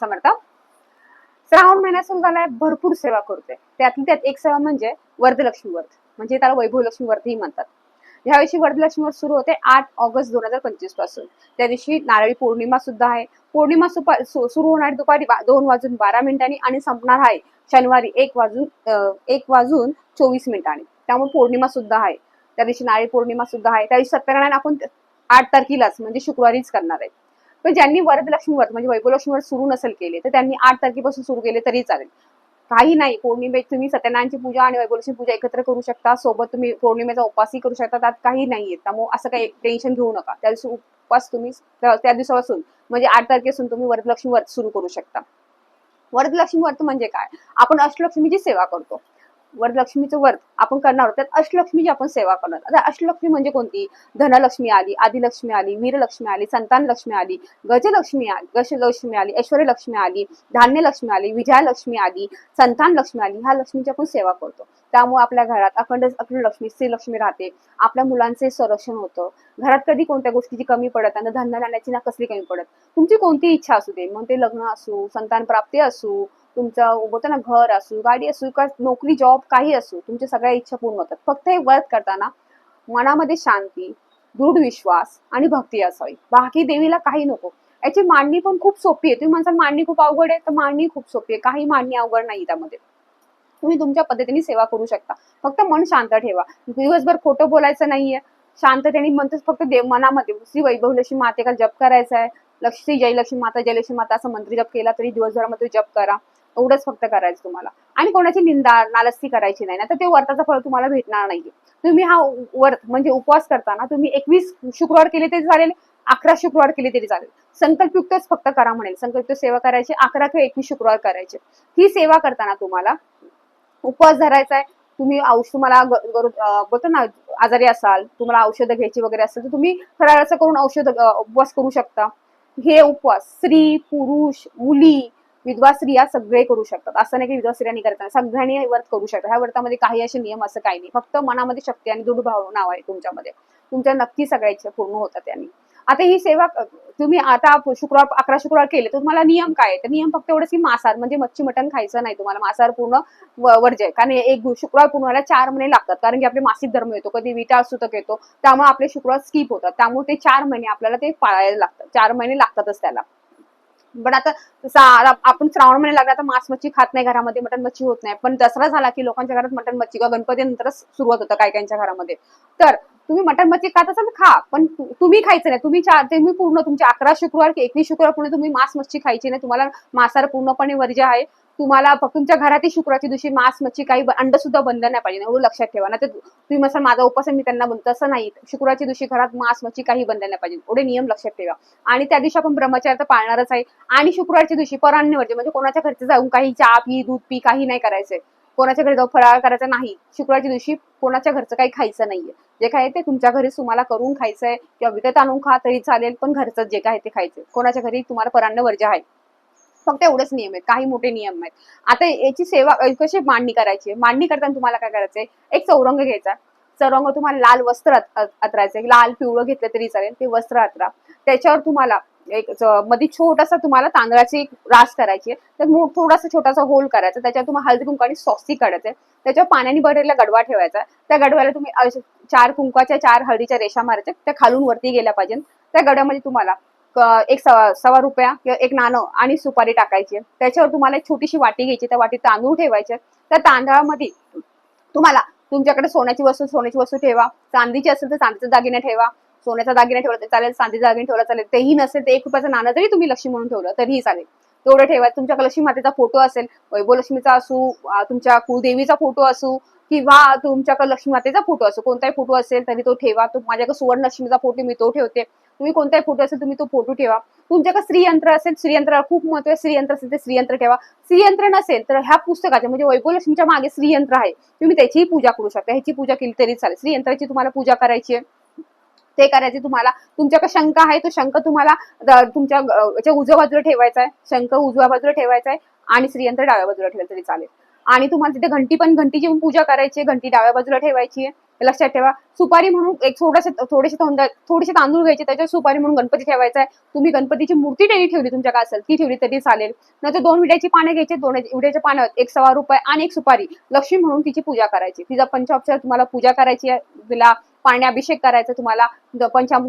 समर्थ. श्रावण महिना सुरू झालाय भरपूर सेवा करतोय. त्यातली त्यात एक सेवा म्हणजे वरदलक्ष्मी व्रत. म्हणजे त्याला वैभव लक्ष्मी व्रतही म्हणतात. ह्या वर्धलक्ष्मी वरदलक्ष्मी व्रत सुरू होते आठ ऑगस्ट दोन हजार पंचवीसपासून. त्या दिवशी नारळी पौर्णिमा सुद्धा आहे. पौर्णिमा सुरू होणार दुपारी दोन वाजून बारा मिनिटांनी आणि संपणार आहे शनिवारी एक वाजून एक वाजून चोवीस मिनिटांनी. त्यामुळे पौर्णिमा सुद्धा आहे. त्या दिवशी नारळी पौर्णिमा सुद्धा आहे. त्या दिवशी सत्यनारायण आपण आठ तारखेलाच म्हणजे शुक्रवारीच करणार आहे पण ज्यांनी वरदलक्ष्मी व्रत म्हणजे वैभवलक्ष्मी व्रत सुरू नसेल केले तर त्यांनी आठ तारखेपासून सुरू केले तरी चालेल. काही नाही पौर्णिमेत तुम्ही सत्यनारायणची पूजा आणि वैभवलक्ष्मी पूजा एकत्र करू शकता सोबत तुम्ही पौर्णिमेचा उपवासही करू शकता त्यात काही नाहीये त्यामुळे असं काही टेन्शन घेऊ नका. त्या दिवशी उपवास तुम्ही त्या त्या दिवसापासून म्हणजे आठ तारखेपासून तुम्ही वरदलक्ष्मी व्रत सुरू करू शकता. वरदलक्ष्मी व्रत म्हणजे काय? आपण अष्टलक्ष्मीची सेवा करतो. वरलक्ष्मीचं व्रत आपण करणार आहोत. त्यात अष्टलक्ष्मीची आपण सेवा करणार आता अष्टलक्ष्मी म्हणजे कोणती? धनलक्ष्मी आली आदिलक्ष्मी आली वीरलक्ष्मी आली संतान लक्ष्मी आली गजलक्ष्मी आली गजलक्ष्मी आली ऐश्वर्यलक्ष्मी आली धान्यलक्ष्मी आली विजयालक्ष्मी आली संतान लक्ष्मी आली ह्या लक्ष्मीची आपण सेवा करतो. त्यामुळे आपल्या घरात अखंड अखंड लक्ष्मी श्रीलक्ष्मी लक्ष्मी राहते. आपल्या मुलांचे संरक्षण होतं. घरात कधी कोणत्या गोष्टीची कमी पडत आणि धंदा धान्याची ना कसली कमी पडत? तुमची कोणती इच्छा असू दे. मग ते लग्न असू संतान प्राप्ती असू तुमचं बोलतो ना घर असू गाडी असू किंवा नोकरी जॉब काही असू तुमच्या सगळ्या इच्छा पूर्ण होतात. फक्त हे व्रत करताना मनामध्ये शांती दृढ विश्वास आणि भक्ती असावी. बाकी देवीला काही नको. याची मांडणी पण खूप सोपी आहे. तुम्ही म्हणसाल मांडणी खूप अवघड आहे तर मांडणी खूप सोपी आहे. काही मांडणी अवघड नाही त्यामध्ये. तुम्ही तुमच्या पद्धतीने सेवा करू शकता. फक्त मन शांत ठेवा. दिवसभर खोटं बोलायचं नाहीये. शांततेने म्हणतो फक्त देव मनामध्ये. श्री वैभव लक्ष्मी मातेका जप करायचा आहे लक्ष्मी जयलक्ष्मी माता जयलक्ष्मी माता असं मंत्री जप केला तरी दिवसभरामध्ये जप करा. एवढंच फक्त करायचं तुम्हाला. आणि कोणाची निंदा नालस्ती करायची नाही. ना तर ते व्रताचं फळ तुम्हाला भेटणार नाहीये. तुम्ही हा व्रत म्हणजे उपवास करताना तुम्ही एकवीस शुक्रवार केले तरी चालेल अकरा शुक्रवार केले तरी चालेल. संकल्पयुक्तच फक्त करा म्हणेल. संकल्पयुक्त सेवा करायची अकरा किंवा एकवीस शुक्रवार करायचे. ही सेवा करताना तुम्हाला उपवास धरायचा आहे. तुम्ही औषध तुम्हाला बोलतो ना आजारी असाल तुम्हाला औषधं घ्यायची वगैरे असेल तर तुम्ही फराळ असं करून औषध उपवास करू शकता. हे उपवास स्त्री पुरुष मुली विधवा स्त्रिया सगळे करू शकतात. असं नाही की विधवा स्त्रियांनी करतात सगळ्यांनी व्रत करू शकतात. ह्या व्रतामध्ये काही असे नियम असं काही नाही. फक्त मनामध्ये शक्ती आणि दृढ नाव आहे तुमच्यामध्ये. तुमच्या नक्की सगळ्या इच्छा पूर्ण होतात त्यांनी. आता ही सेवा तुम्ही आता शुक्रवार अकरा शुक्रवार केले तर तुम्हाला नियम काय आहे? तर नियम फक्त एवढंच की मांसाहार म्हणजे मच्छी मटण खायचं नाही तुम्हाला. मांसाहार पूर्ण वर्ज आहे. कारण एक शुक्रवार पूर्ण व्हायला चार महिने लागतात. कारण की आपले मासिक धर्म येतो. कधी विटा सुतक येतो. त्यामुळे आपले शुक्रवार स्किप होतात. त्यामुळे ते चार महिने आपल्याला ते पाळायला लागतात. चार महिने लागतातच त्याला. पण आता जसं आपण श्रावण महिने लागला तर मांस मच्छी खात नाही घरामध्ये मटन मच्छी होत नाही. पण दसरा झाला की लोकांच्या घरात मटन मच्छी किंवा गणपती नंतरच सुरुवात होतं काय काहींच्या घरामध्ये. तर तुम्ही मटन मच्छी खात असाल खा पण तुम्ही खायचं नाही. तुम्ही चार तुम्ही पूर्ण तुमचे अकरा शुक्रवार की एकवीस शुक्रवार पूर्ण तुम्ही मांस मच्छी खायची नाही. तुम्हाला मांसाहार पूर्णपणे वर्ज्य आहे. तुम्हाला तुमच्या घरातही शुक्रवारच्या दिवशी मांस मच्छी काही अंड सुद्धा बंद नाही पाहिजे एवढं लक्षात ठेवा. ना तर तुम्ही मसा माझा उपास मी त्यांना म्हणतो असं नाही. शुक्रवारच्या दिवशी घरात मांस मच्छी काही बंद नाही पाहिजे. एवढे नियम लक्षात ठेवा. आणि त्या दिवशी आपण ब्रह्मचार्य तर पाळणारच आहे. आणि शुक्रवारच्या दिवशी पराण्य म्हणजे कोणाच्या घरचे जाऊन काही चहा पी दूध पी काही नाही करायचंय. कोणाच्या घरी जाऊन फराळ करायचा नाही. शुक्रवारच्या दिवशी कोणाच्या घरचं काही खायचं नाहीये. जे काय ते तुमच्या घरी तुम्हाला करून खायचंय. किंवा विकत आणून खा तरी चालेल पण घरचं जे काय ते खायचंय. कोणाच्या घरी तुम्हाला परान्न वर्ज आहे. फक्त एवढेच नियम आहेत. काही मोठे नियम आहेत. आता याची सेवा कशी मांडणी करायची? मांडणी करताना तुम्हाला काय करायचंय? एक चौरंग घ्यायचा. चौरंग तुम्हाला लाल वस्त्र अतरायचं लाल पिवळं घेतलं तरी चालेल. ते वस्त्र अतरा. त्याच्यावर तुम्हाला एक मध्ये छोटासा तुम्हाला तांदळाची एक रास करायची आहे. तर थोडासा छोटासा होल करायचा. त्याच्यावर तुम्हाला हळदी कुंकू आणि सॉसी काढायचं त्याच्यावर पाण्याने भरलेला गडवा ठेवायचा. त्या गडव्याला तुम्ही चार कुंकाच्या चार हळदीच्या रेषा मारायच्या. त्या खालून वरती गेल्या पाहिजे त्या गड्यामध्ये तुम्हाला एक सवा सवा रुपया किंवा एक नाणं आणि सुपारी टाकायची. त्याच्यावर तुम्हाला एक छोटीशी वाटी घ्यायची त्या वाटीत तांदूळ ठेवायचे. त्या तांदळामध्ये तुम्हाला तुमच्याकडे सोन्याची वस्तू सोन्याची वस्तू ठेवा. चांदीची असेल तर चांदीचा दागिना ठेवा. सोन्याचा दागिना ठेवला तरी चालेल चांदीचा दागिना ठेवला चालेल. तेही नसेल तर एक रुपयाचं नाणं जरी तुम्ही लक्ष्मी म्हणून ठेवलं तरीही चालेल. तेवढं ठेवा. तुमच्याकडे लक्ष्मी मातेचा फोटो असेल वैभवलक्ष्मीचा असू तुमच्या कुलदेवीचा फोटो असू किंवा तुमच्याकडे लक्ष्मी मातेचा फोटो असो कोणताही फोटो असेल तरी तो ठेवा. तो माझ्याकडे सुवर्ण लक्ष्मीचा फोटो मी तो ठेवते. तुम्ही कोणताही फोटो असेल तुम्ही तो फोटो ठेवा. तुमच्याकडे श्रीयंत्र असेल श्रीयंत्राला खूप महत्त्व आहे. श्रीयंत्र असेल ते श्रीयंत्र ठेवा. श्रीयंत्र नसेल तर ह्या पुस्तकाच्या म्हणजे वैभवलक्ष्मीच्या मागे श्रीयंत्र आहे. तुम्ही त्याचीही पूजा करू शकता. ह्याची पूजा केली तरी चालेल. श्रीयंत्राची तुम्हाला पूजा करायची आहे. ते करायचे तुम्हाला तुमच्याकडे शंका आहे तो शंख तुम्हाला तुमच्या उजव्या बाजूला ठेवायचा आहे. शंख उजव्या बाजूला ठेवायचा आहे आणि श्रीयंत्र डाव्या बाजूला ठेवलं तरी चालेल. आणि तुम्हाला तिथे घंटी पण घंटीची पूजा करायची आहे. घंटी डाव्या बाजूला ठेवायची आहे. लक्षात ठेवा. सुपारी म्हणून एक थोडस थोडेसे तांदूळ थोडेसे तांदूळ घ्यायचे त्याच्यावर सुपारी म्हणून गणपती ठेवायचा आहे. तुम्ही गणपतीची मूर्ती त्यांनी ठेवली तुमच्याकडे असेल ती ठेवली तरी चालेल. नंतर दोन विड्याची पाने घ्यायचे दोन विड्याच्या पाण्यावर एक सवा रुपये आणि एक सुपारी. लक्ष्मी म्हणून तिची पूजा करायची. तिचा पंचाक्षर तुम्हाला पूजा करायची आहे. तिला पाण्याने अभिषेक करायचा तुम्हाला. ज-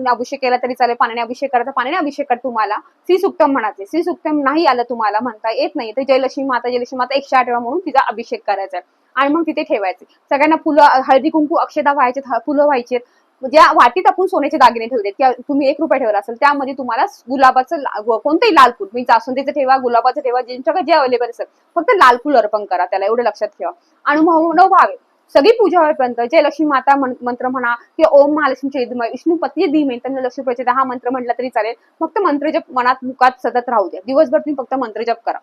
अभिषेक केला तरी चालेल पाण्याने अभिषेक करायचा पाण्याने अभिषेक कर तुम्हाला. श्री सुक्तम म्हणायचे. श्री सुक्तम नाही आलं तुम्हाला म्हणता येत नाही. तर जयलक्ष्मी माता जयलक्ष्मी माता एकशे आठ वेळा म्हणून तिचा अभिषेक करायचा आहे. आणि मग तिथे ठेवायचे. सगळ्यांना फुलं हळदी कुंकू अक्षता व्हायचे फुलं व्हायचे. ज्या वाटीत आपण सोन्याचे दागिने ठेवले किंवा तुम्ही एक रुपया ठेवला असेल त्यामध्ये तुम्हाला गुलाबाचं कोणतंही लाल फुल तुम्ही जास्वंदीचं ठेवा गुलाबाचं ठेवा ज्यांच्याकडे जे अवेलेबल असेल फक्त लाल फुल अर्पण करा त्याला एवढं लक्षात ठेवा. आणि मनोभावे भावे सगळी पूजा होईपर्यंत जय लक्ष्मी माता मंत्र म्हणा किंवा ओम महालक्ष्मी विष्णू पती धीमे त्यांना लक्ष्मी प्रचेता हा मंत्र म्हटला तरी चालेल. फक्त मंत्रजप मनात मुखात सतत राहू द्या. दिवसभर तुम्ही फक्त मंत्रजप करा.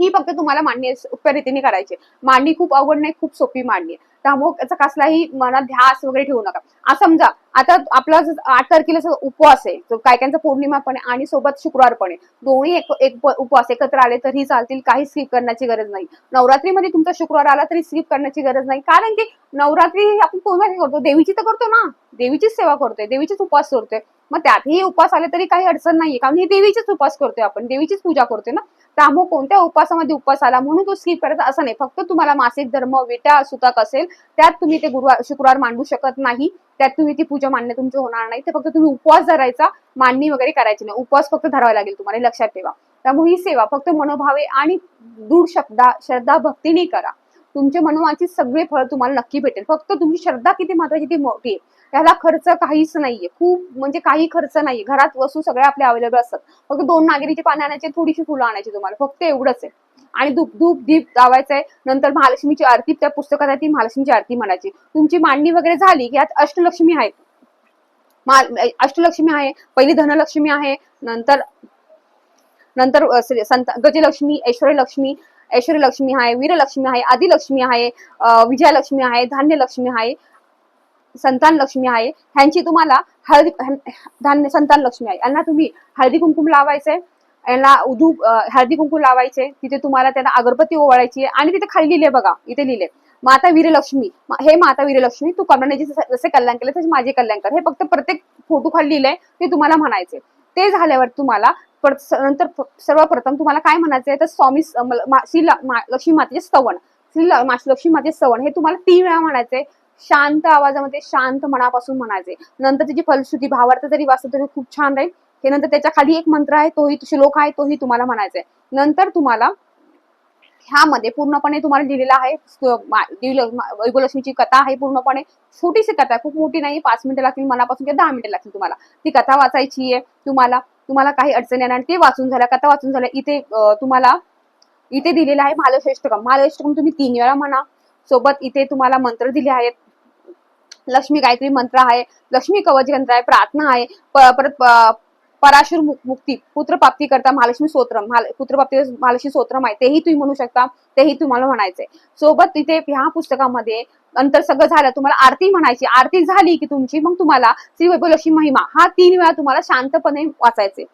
ही फक्त तुम्हाला मांडणी सोप्या रीतीने करायची मांडणी खूप अवघड नाही खूप सोपी मांडणी आहे. त्यामुळे त्याचा कसलाही मनात ध्यास वगैरे ठेवू नका. आता समजा आता आपला आठ तारखेला उपवास आहे काय त्यांचा पौर्णिमा पण आहे आणि सोबत शुक्रवार पण आहे दोन्ही एक एक उपवास एकत्र आले तरी चालतील काही स्किप करण्याची गरज नाही. नवरात्रीमध्ये तुमचा शुक्रवार आला तरी स्किप करण्याची गरज नाही. कारण की नवरात्री आपण कोणाची करतो. देवीची तर करतो ना. देवीचीच सेवा करतोय देवीचीच उपवास करतोय. मग त्यातही उपवास आले तरी काही अडचण नाहीये. कारण ही देवीचीच उपवास करतोय आपण. देवीचीच पूजा करतोय ना. त्यामुळे कोणत्या उपवासामध्ये उपवास आला म्हणून तो स्किप करायचा असं नाही. फक्त तुम्हाला मासिक धर्म विटा सुतक असेल त्यात तुम्ही ते गुरुवार शुक्रवार मांडू शकत नाही. त्यात तुम्ही ती पूजा मांडणे तुमची होणार नाही. ते फक्त तुम्ही उपवास धरायचा मांडणी वगैरे करायची नाही. उपवास फक्त धरावा लागेल तुम्हाला लक्षात ठेवा. त्यामुळे ही सेवा फक्त मनोभावे आणि दूर शब्दा श्रद्धा भक्तीने करा. तुमच्या मनोवाची सगळे फळ तुम्हाला नक्की भेटेल. फक्त तुमची श्रद्धा किती महत्वाची ती मोठी आहे. त्याला खर्च काहीच नाहीये. खूप म्हणजे काही खर्च नाहीये. घरात वस्तू सगळ्या आपल्या अवेलेबल असतात. फक्त दोन नागिरीचे पाने आणायचे थोडीशी फुलं आणायची तुम्हाला. फक्त एवढंच आहे. आणि धूप धूप दीप लावायचं आहे नंतर महालक्ष्मीची आरती त्या पुस्तकात आहे ती महालक्ष्मीची आरती म्हणायची. तुमची मांडणी वगैरे झाली की यात अष्टलक्ष्मी आहे. अष्टलक्ष्मी आहे पहिली धनलक्ष्मी आहे नंतर नंतर संत गजलक्ष्मी ऐश्वर्यलक्ष्मी ऐश्वर्यलक्ष्मी आहे वीरलक्ष्मी आहे आदिलक्ष्मी आहे विजयालक्ष्मी आहे धान्यलक्ष्मी आहे संतान लक्ष्मी आहे. ह्यांची तुम्हाला हळदी धान्य संतान लक्ष्मी आहे. यांना तुम्ही हळदी कुंकुम लावायचंय यांना धूप हळदी कुंकुम लावायचे तिथे तुम्हाला त्यांना अगरबत्ती ओवाळायची आहे आणि तिथे खाली लिहिले बघा इथे लिहिले माता वीरलक्ष्मी हे माता वीरलक्ष्मी तू कमळाचे जसे कल्याण केले तसे माझे कल्याण कर. हे फक्त प्रत्येक फोटो खाली लिहिलंय ते तुम्हाला म्हणायचे. ते झाल्यावर तुम्हाला नंतर सर्वप्रथम तुम्हाला काय म्हणायचंय? तर स्वामी मा- श्री लक्ष्मी मातेचे स्तवन. श्री लक्ष्मी मातेचे स्तवन हे तुम्हाला तीन वेळा म्हणायचंय. शांत आवाजामध्ये शांत मनापासून म्हणायचे नंतर त्याची फलश्रुती भावार्थ जरी वाचत तरी खूप छान राहील. हे नंतर त्याच्याखाली एक मंत्र आहे तोही श्लोक आहे तोही तुम्हाला म्हणायचा आहे नंतर तुम्हाला ह्यामध्ये पूर्णपणे तुम्हाला दिलेला आहे स- कथा आहे पूर्णपणे. छोटीशी कथा आहे खूप मोठी नाही पाच मिनिटं लागतील मनापासून किंवा दहा मिनिटं लागतील तुम्हाला. ती कथा वाचायची आहे तुम्हाला. तुम्हाला काही अडचण येणार नाही. ते वाचून झाल्या कथा वाचून झाल्या इथे तुम्हाला इथे दिलेलं आहे महालक्ष्मीष्टकम महालक्ष्मीष्टकम तुम्ही तीन वेळा म्हणा. सोबत इथे तुम्हाला मंत्र दिले आहेत. लक्ष्मी गायत्री मंत्र आहे. लक्ष्मी कवच यंत्र आहे. प्रार्थना आहे. परत पराशुर मुक्ती मुक्ती पुत्रप्राप्ती करता महालक्ष्मी स्तोत्र महाल- पुत्रप्राप्ती महालक्ष्मी स्तोत्रम आहे. तेही तुम्ही म्हणू शकता तेही तुम्हाला म्हणायचंय. सोबत तिथे ह्या पुस्तकामध्ये नंतर सगळं झालं तुम्हाला आरती म्हणायची. आरती झाली की तुमची मग तुम्हाला श्री वैभवलक्ष्मी महिमा हा तीन वेळा तुम्हाला शांतपणे वाचायचे.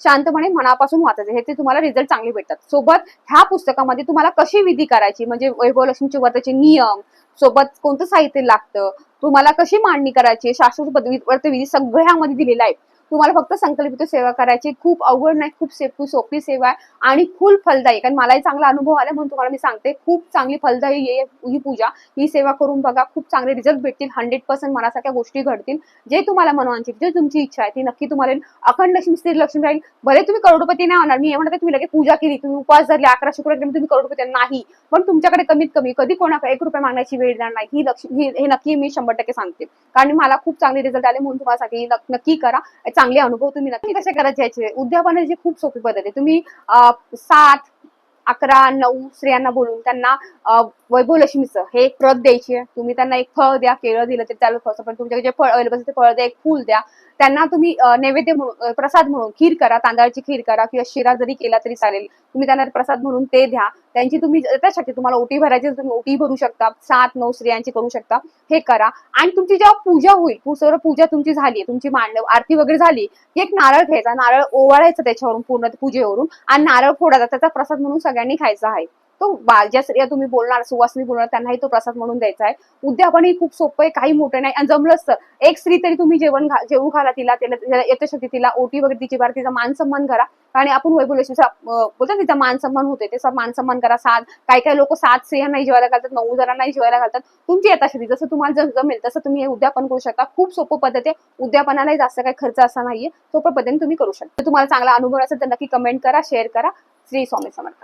शांतपणे मनापासून वाचायचे. ह्याचे तुम्हाला रिझल्ट चांगले भेटतात. सोबत ह्या पुस्तकामध्ये तुम्हाला कशी विधी करायची? म्हणजे वैभवलक्ष्मीचे व्रताचे नियम सोबत कोणतं साहित्य लागतं? तुम्हाला कशी मांडणी करायची? शाश्वत पदवी व्रतविधी सगळं ह्यामध्ये दिलेलं आहे तुम्हाला फक्त संकल्पित सेवा करायची खूप अवघड नाही खूप सोपी सोपी सेवा आहे आणि फुल फलदायी. कारण मलाही चांगला अनुभव आला म्हणून तुम्हाला मी सांगते खूप चांगली फलदायी ही पूजा ही सेवा करून बघा खूप चांगले रिझल्ट भेटतील. हंड्रेड पर्सेंट मनासारख्या गोष्टी घडतील. जे तुम्हाला मनवांची जे तुमची इच्छा आहे ती नक्की तुम्हाला अखंड लक्ष्मी स्थिर लक्ष्मी राहील. भले तुम्ही करोडपती नाही होणार मी हे म्हणते तुम्ही लगेच पूजा केली तुम्ही उपवास धरले अकरा शुक्रवारी तुम्ही करोडपती नाही. पण तुमच्याकडे कमीत कमी कधी कोणाकडे एक रुपये मागण्याची वेळ येणार नाही ही लक्ष्मी हे नक्की मी शंभर टक्के सांगते. कारण मला खूप चांगले रिझल्ट आले म्हणून तुम्हाला नक्की करा. चांगले अनुभव तुम्ही नक्की कसे करायचे याचे? उद्यापनाची खूप सोपी पद्धत आहे. तुम्ही सात अकरा नऊ स्त्रियांना बोलून त्यांना वैभव वैभवलक्ष्मीचं हे एक प्रत द्यायची तुम्ही त्यांना एक फळ द्या केळं दिलं तर त्याला फळ. पण तुमच्याकडे जे फळ अवेलेबल ते फळ द्या एक फुल द्या. त्यांना तुम्ही नैवेद्य म्हणून प्रसाद म्हणून खीर करा तांदळाची खीर करा किंवा शिरा जरी केला तरी चालेल. तुम्ही त्यांना प्रसाद म्हणून ते द्या. त्यांची तुम्ही त्यासाठी तुम्हाला ओटी भरायची तुम्ही ओटी भरू शकता. सात नऊ स्त्रियांची करू शकता. हे करा. आणि तुमची जेव्हा पूजा होईल सर्व पूजा तुमची झाली तुमची मांडव आरती वगैरे झाली की एक नारळ घ्यायचा. नारळ ओवाळायचा त्याच्यावरून पूर्ण पूजेवरून. आणि नारळ फोडायचा. त्याचा प्रसाद म्हणून सगळ्यांनी खायचा आहे. तो ज्या स्त्रिया तुम्ही बोलणार सुवासनी बोलणार त्यांनाही तो प्रसाद म्हणून द्यायचा आहे. उद्यापनही खूप सोपं आहे काही मोठं नाही. आणि जमलंच तर एक स्त्री तरी तुम्ही जेवण घा- जेवू घाला तिला तिला तिला तिला ओटी वगैरे तिची बार तिचा मान सन्मान करा. आणि आपण वैभवलक्ष्मीचा बोलतात तिचा मान सन्मान होते ते मान सन्मान करा सात काही काही लोक सात स्त्रियांनाही जेवायला घालतात नऊ जणांनाही जेवायला घालतात. तुमची यथाशक्ती जसं तुम्हाला जर जमेल तसं तुम्ही हे उद्यापन करू शकता. खूप सोपं पद्धत आहे. उद्यापनालाही जास्त काही खर्च असा नाहीये. सोप्या पद्धतीने तुम्ही करू शकता. तुम्हाला चांगला अनुभव असेल तर नक्की कमेंट करा शेअर करा. श्री स्वामी समर्थ.